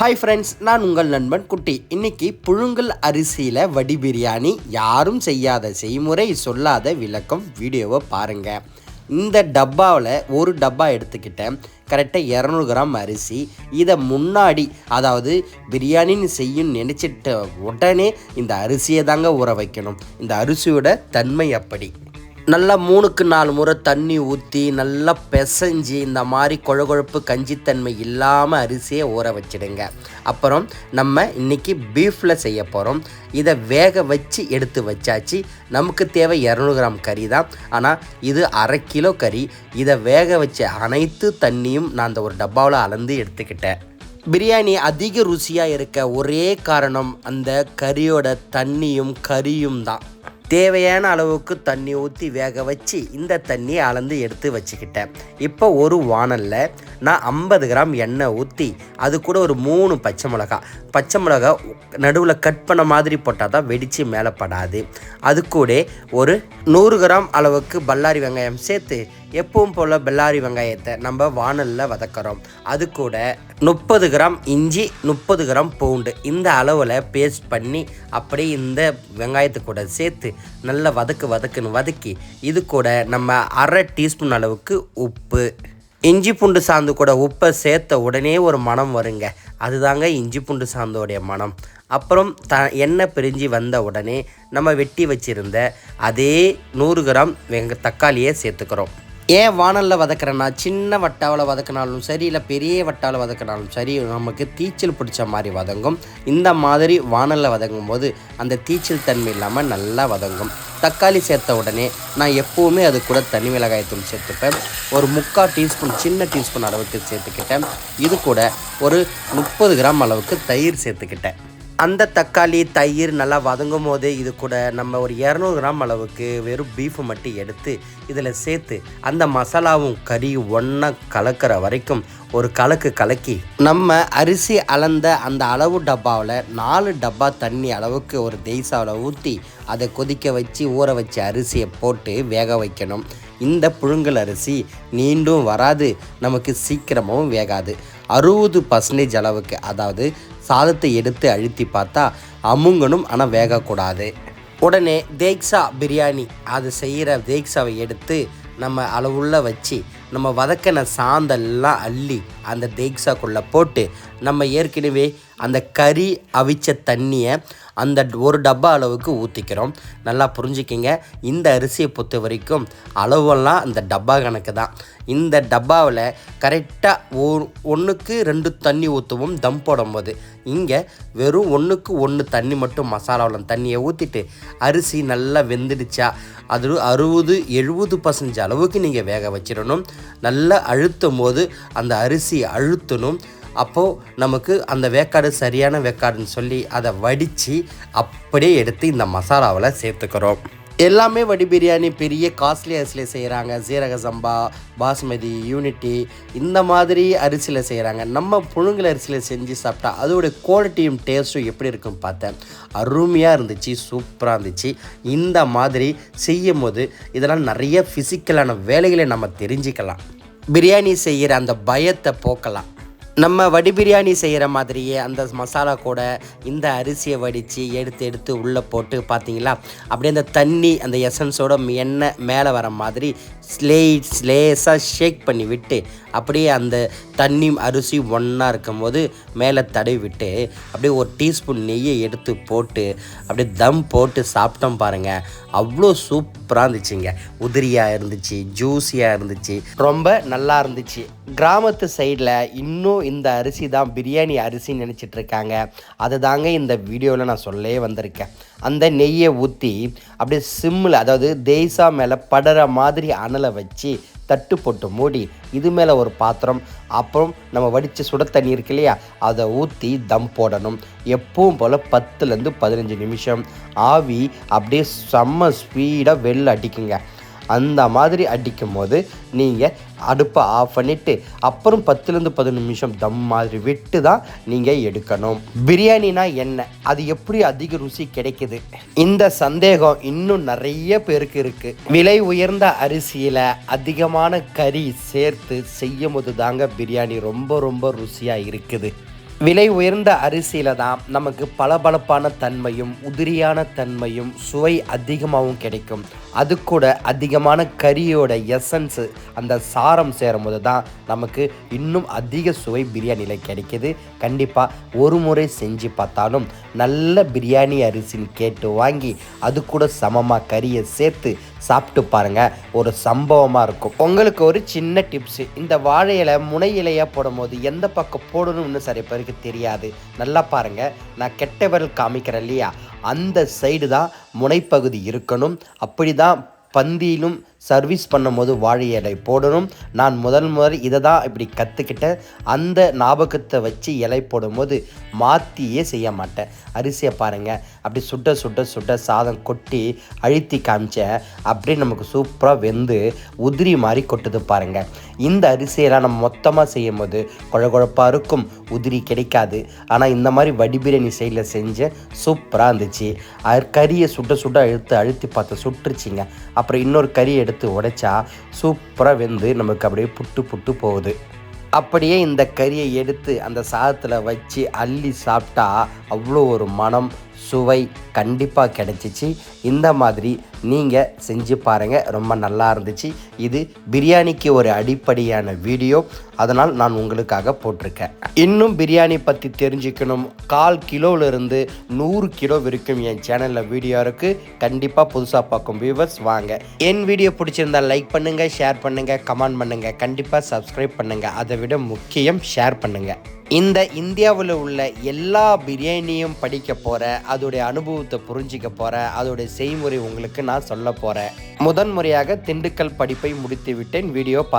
Hi friends நான் உங்கள் நண்பன் குட்டி. இன்னைக்கு புழுங்கல் அரிசியில் வடி பிரியாணி யாரும் செய்யாத செய்முறை சொல்லாத விளக்கம் வீடியோவை பாருங்கள் இந்த டப்பாவில் ஒரு டப்பா எடுத்துக்கிட்டேன். கரெக்டாக இரநூறு கிராம் அரிசி. இதை முன்னாடி அதாவது பிரியாணின்னு செய்யும் நினச்சிட்ட உடனே இந்த அரிசியை தாங்க ஊற வைக்கணும். இந்த அரிசியோட தன்மை அப்படி. நல்லா மூணுக்கு நாலு முறை தண்ணி ஊற்றி நல்லா பிசைஞ்சு இந்த மாதிரி கொழகொழப்பு கஞ்சித்தன்மை இல்லாமல் அரிசியை ஊற வச்சிடுங்க. அப்புறம் நம்ம இன்றைக்கி பீஃபில் செய்ய போகிறோம் இதை வேக வச்சு எடுத்து வச்சாச்சு. நமக்கு தேவை இரநூறு கிராம் கறி தான். ஆனால் இது அரை கிலோ கறி. இதை வேக வச்ச அனைத்து தண்ணியும் நான் அந்த ஒரு டப்பாவில் அளந்து எடுத்துக்கிட்டேன். பிரியாணி அதிக ருசியாக இருக்க ஒரே காரணம் அந்த கறியோட தண்ணியும் கறியும் தான். தேவையான அளவுக்கு தண்ணி ஊற்றி வேக வச்சு இந்த தண்ணியை அளந்து எடுத்து வச்சுக்கிட்டேன். இப்போ ஒரு வானலில் நான் ஐம்பது கிராம் எண்ணெய் ஊற்றி அது கூட ஒரு மூணு பச்சை மிளகா. பச்சை மிளகா நடுவில் கட் பண்ண மாதிரி போட்டால் தான் வெடித்து மேலே படாது அது கூட ஒரு நூறு கிராம் அளவுக்கு பல்லாரி வெங்காயம் சேர்த்து எப்பவும் போல் பெல்லாரி வெங்காயத்தை நம்ம வானலில் வதக்கிறோம். அது கூட முப்பது கிராம் இஞ்சி முப்பது கிராம் பூண்டு. இந்த அளவில் பேஸ்ட் பண்ணி அப்படியே இந்த வெங்காயத்து கூட சேர்த்து நல்லா வதக்கு வதக்குன்னு வதக்கி இது கூட நம்ம அரை டீஸ்பூன் அளவுக்கு உப்பு. இஞ்சி பூண்டு சாந்து கூட உப்பை சேர்த்த உடனே ஒரு மனம் வருங்க. அதுதாங்க இஞ்சி பூண்டு சாந்தோடைய மனம் அப்புறம் த எண்ணெய் பிரிஞ்சு வந்த உடனே நம்ம வெட்டி வச்சுருந்த அதே நூறு கிராம் வெங்க தக்காளியை சேர்த்துக்கிறோம். ஏன் வானலில் வதக்குறேன்னா சின்ன வட்டாவில் வதக்கினாலும் சரி இல்லை பெரிய வட்டாவில் வதக்கினாலும் சரி நமக்கு தீச்சல் பிடிச்ச மாதிரி வதங்கும். இந்த மாதிரி வானலில் வதங்கும் போது அந்த தீச்சல் தன்மை இல்லாமல் நல்லா வதங்கும். தக்காளி சேர்த்த உடனே நான் எப்போவுமே அது கூட தனி மிளகாயத்தூள் சேர்த்துப்பேன். ஒரு முக்கால் டீஸ்பூன் சின்ன டீஸ்பூன் அளவுக்கு சேர்த்துக்கிட்டேன். இது கூட ஒரு முப்பது கிராம் அளவுக்கு தயிர் சேர்த்துக்கிட்டேன். அந்த தக்காளி தயிர் நல்லா வதங்கும் போது இது கூட நம்ம ஒரு இரநூறு கிராம் அளவுக்கு வெறும் பீஃபு மட்டும் எடுத்து இதில் சேர்த்து அந்த மசாலாவும் கறி ஒன்றா கலக்கிற வரைக்கும் ஒரு கலக்கு கலக்கி நம்ம அரிசி அளந்த அந்த அளவு டப்பாவில் நாலு டப்பா தண்ணி அளவுக்கு ஒரு தேய்சாவில் ஊற்றி அதை கொதிக்க வச்சு ஊற வச்ச அரிசியை போட்டு வேக வைக்கணும். இந்த புழுங்கல் அரிசி நீண்டும் வராது நமக்கு சீக்கிரமாகவும் வேகாது. அறுபது பர்சன்டேஜ் அளவுக்கு அதாவது சாதத்தை எடுத்து அழுத்தி பார்த்தா அமுங்கணும் ஆனால் வேகக்கூடாது. உடனே தேக்ஸா பிரியாணி. அது செய்கிற தேக்ஸாவை எடுத்து நம்ம அளவுள்ள வச்சு நம்ம வதக்கின சாந்தெல்லாம் அள்ளி அந்த தேக்ஸாக்குள்ளே போட்டு நம்ம ஏற்கனவே அந்த கறி அவிச்ச தண்ணியை அந்த ஒரு டப்பா அளவுக்கு ஊற்றிக்கிறோம் நல்லா புரிஞ்சுக்கிங்க. இந்த அரிசியை பொறுத்த வரைக்கும் அளவெல்லாம் அந்த டப்பா கணக்கு தான். இந்த டப்பாவில் கரெக்டாக ஒ ஒன்றுக்கு ரெண்டு தண்ணி ஊற்றுவோம் தம் போடும்போது இங்கே வெறும் ஒன்றுக்கு ஒன்று தண்ணி மட்டும் மசாலாவில் தண்ணியை ஊற்றிட்டு அரிசி நல்லா வெந்துடுச்சா அது அறுபது எழுபது பர்சன்ட் அளவுக்கு நீங்கள் வேக வச்சிடணும். நல்லா அழுத்தும் போது அந்த அரிசி அழுத்தணும். அப்போது நமக்கு அந்த வேக்காடு சரியான வேக்காடுன்னு சொல்லி அதை வடித்து அப்படியே எடுத்து இந்த மசாலாவில் சேர்த்துக்கிறோம். எல்லாமே வடி பிரியாணி பெரிய காஸ்ட்லி அரிசியில் செய்கிறாங்க சீரக சம்பா பாஸ்மதி யூனிட்டி இந்த மாதிரி அரிசியில் செய்கிறாங்க நம்ம புழுங்கல் அரிசியில் செஞ்சு சாப்பிட்டா அதோடைய குவாலிட்டியும் டேஸ்ட்டும் எப்படி இருக்குன்னு பார்த்தேன். அருமையாக இருந்துச்சு சூப்பராக இருந்துச்சு. இந்த மாதிரி செய்யும் போது இதெல்லாம் நிறைய ஃபிசிக்கலான வேலைகளை நம்ம தெரிஞ்சுக்கலாம். பிரியாணி செய்கிற அந்த பயத்தை போக்கலாம். நம்ம வடி பிரியாணி செய்கிற மாதிரியே அந்த மசாலா கூட இந்த அரிசியை வடித்து எடுத்து எடுத்து உள்ளே போட்டு பார்த்தீங்களா? அப்படியே அந்த தண்ணி அந்த எசன்ஸோட எண்ணெய் மேலே வர மாதிரி ஸ்லேட் லேஸாக ஷேக் பண்ணி விட்டு அப்படியே அந்த தண்ணி அரிசி ஒன்றா இருக்கும்போது மேலே தடவி விட்டு அப்படியே ஒரு டீஸ்பூன் நெய்யை எடுத்து போட்டு அப்படியே தம் போட்டு சாப்பிட்டோம் பாருங்கள் அவ்வளோ சூப்பராக இருந்துச்சுங்க. உதிரியாக இருந்துச்சு ஜூஸியாக இருந்துச்சு ரொம்ப நல்லா இருந்துச்சு. கிராமத்து சைடில் இன்னும் இந்த அரிசி தான் பிரியாணி அரிசின்னு நினச்சிட்ருக்காங்க அது தாங்க இந்த வீடியோவில் நான் சொல்லவே வந்திருக்கேன். அந்த நெய்யை ஊற்றி அப்படியே சிம்மில் அதாவது தேய்சா மேலே படுற மாதிரி அனலை வச்சு தட்டு போட்டு மூடி இது மேலே ஒரு பாத்திரம் அப்புறம் நம்ம வடித்த சுட தண்ணி இருக்கு இல்லையா அதை ஊற்றி தம் போடணும். எப்பவும் போல் பத்துலேருந்து பதினஞ்சு நிமிஷம். ஆவி அப்படியே செம்ம ஸ்பீடாக வெளில அடிக்குங்க. அந்த மாதிரி அடிக்கும் போது நீங்கள் அடுப்பை ஆஃப் பண்ணிவிட்டு அப்புறம் பத்துலேருந்து பதினொன்று நிமிஷம் தம் மாதிரி விட்டு தான் நீங்கள் எடுக்கணும். பிரியாணினா என்ன? அது எப்படி அதிக ருசி கிடைக்குது? இந்த சந்தேகம் இன்னும் நிறைய பேருக்கு இருக்குது விலை உயர்ந்த அரிசியில் அதிகமான கறி சேர்த்து செய்யும் போது தாங்க பிரியாணி ரொம்ப ரொம்ப ருசியாக இருக்குது. விலை உயர்ந்த அரிசியில் தான் நமக்கு பளபளப்பான தன்மையும் உதிரியான தன்மையும் சுவை அதிகமாகவும் கிடைக்கும். அது கூட அதிகமான கறியோட எசன்ஸு அந்த சாரம் சேரும்போது தான் நமக்கு இன்னும் அதிக சுவை பிரியாணியில் கிடைக்கிது. கண்டிப்பாக ஒரு முறை செஞ்சு பார்த்தாலும் நல்ல பிரியாணி அரிசின்னு கேட்டு வாங்கி அது கூட சமமாக கறியை சேர்த்து சாப்பிட்டு பாருங்க. ஒரு சம்பவமாக இருக்கும். உங்களுக்கு ஒரு சின்ன டிப்ஸு இந்த வாழை இலை முனை இலையாக போடும்போது எந்த பக்கம் போடணும்னு சில பேருக்கு தெரியாது. நல்லா பாருங்க. நான் கெட்ட விரல் காமிக்கிறேன் இல்லையா? அந்த சைடு தான் முனைப்பகுதி இருக்கணும். அப்படி தான் பந்தியிலும் சர்வீஸ் பண்ணும்போது வாழை இலை போடணும். நான் முதல் முதல் இதை தான் இப்படி கற்றுக்கிட்டேன் அந்த ஞாபகத்தை வச்சு இலை போடும்போது மாற்றியே செய்ய மாட்டேன். அரிசியை பாருங்கள் அப்படி சுட்ட சுட்ட சுட்ட சாதம் கொட்டி அழுத்தி காமிச்சேன். அப்படியே நமக்கு சூப்பராக வெந்து உதிரி மாதிரி கொட்டுது பாருங்கள் இந்த அரிசியெல்லாம் நம்ம மொத்தமாக செய்யும் போது குழகுழப்பாக இருக்கும் உதிரி கிடைக்காது. ஆனால் இந்த மாதிரி வடிபிரியாணி சைடில் செஞ்சேன் சூப்பராக இருந்துச்சு. கறியை சுட்ட சுட்ட அழுத்து அழுத்தி பார்த்து சுட்டுருச்சிங்க. அப்புறம் இன்னொரு கறி எடுத்து உடைச்சா சூப்பராக வெந்து நமக்கு அப்படியே புட்டு புட்டு போகுது. அப்படியே இந்த கறியை எடுத்து அந்த சாதத்தில் வச்சு அள்ளி சாப்பிட்டா அவ்வளோ ஒரு மனம் சுவை கண்டிப்பாக கிடச்சிச்சு. இந்த மாதிரி நீங்கள் செஞ்சு பாருங்கள் ரொம்ப நல்லா இருந்துச்சு. இது பிரியாணிக்கு ஒரு அடிப்படையான வீடியோ. அதனால் நான் உங்களுக்காக போட்டிருக்கேன். இன்னும் பிரியாணி பற்றி தெரிஞ்சுக்கணும். கால் கிலோவிலிருந்து நூறு கிலோ வரைக்கும் என் சேனலில் வீடியோ இருக்குது கண்டிப்பாக புதுசாக பார்க்கும் வியூவர்ஸ் வாங்க. என் வீடியோ பிடிச்சிருந்தா லைக் பண்ணுங்கள் ஷேர் பண்ணுங்கள் கமெண்ட் பண்ணுங்கள் கண்டிப்பாக சப்ஸ்கிரைப் பண்ணுங்கள் அதை விட முக்கியம் ஷேர் பண்ணுங்கள் இந்த இந்தியாவில் உள்ள எல்லா பிரியாணியும் படிக்க போகிற அதோடைய அனுபவத்தை புரிஞ்சிக்க போகிற அதோடைய செய்முறை உங்களுக்கு நான் சொல்ல போகிறேன் முதன் முறையாக திண்டுக்கல் படிப்பை முடித்து விட்டேன் வீடியோ பா